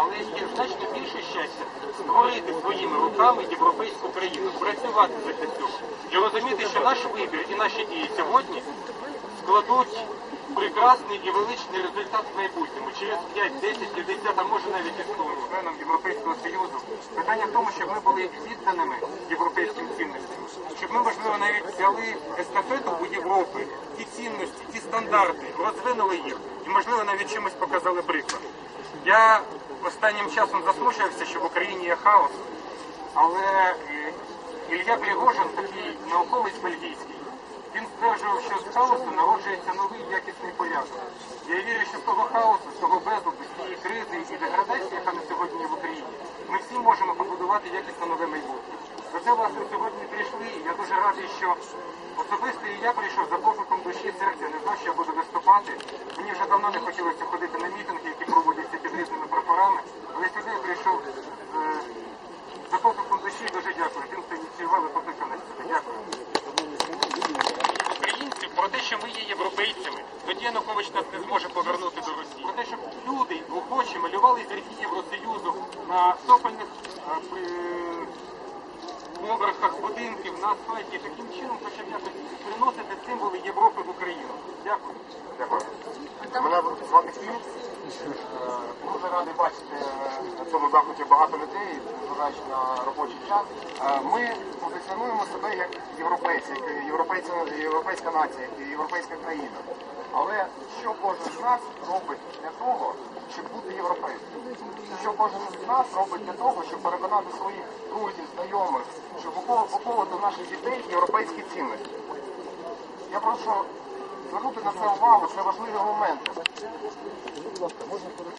але є значно більше щастя створити своїми руками європейську країну, працювати за цю і розуміти, що наш вибір і наші дії сьогодні складуть прекрасний і величний результат в майбутньому через 5, 10, 50, а може навіть і 100 членом Європейського Союзу. Питання в тому, щоб ми були відданими європейським цінностям, щоб ми, можливо, навіть взяли естафету у Європи, ті цінності, ті стандарти, розвинули їх і, можливо, навіть чимось показали приклад. Я останнім часом засмучувався, що в Україні є хаос, але е, Ілля Пригожин, такий науковець бельгійський, він стверджував, що з хаосу народжується новий якісний порядок. Я вірю, що з того хаосу, з того безладу, з цієї кризи і деградації, яка на сьогодні в Україні, ми всі можемо побудувати якісно нове майбутнє. За це, власне, сьогодні прийшли. і Я дуже радий, що особисто і я прийшов за покликом душі серця, не знав, що я буду виступати. Мені вже давно не хотілося ходити на мітинги, які проводяться під різними прапорами, але сюди я прийшов з е, за покликом душі дуже дякую. Тим, хто ініціювали, покликав нас сюди. Дякую. Українців про те, що ми є європейцями, тоді Янукович нас не зможе повернути до Росії. Про те, щоб люди охочі малювали зірки Євросоюзу на сопельних е, при- поверхах будинків на асфальті, таким чином хоча б якось приносити символи Європи в Україну. Дякую. Дякую. Мене звати Філіп. Е, Дуже радий бачити е, на цьому заході багато людей, незважаючи на робочий час. Е, Ми позиціонуємо себе як європейці, як європейська, європейська нація, як європейська країна. Але що кожен з нас робить для того, щоб бути європейцем? Що кожен з нас робить для того, щоб переконати своїх друзів, знайомих, щоб виховувати наших дітей європейські цінності? Я прошу звернути на це увагу, це важливі моменти.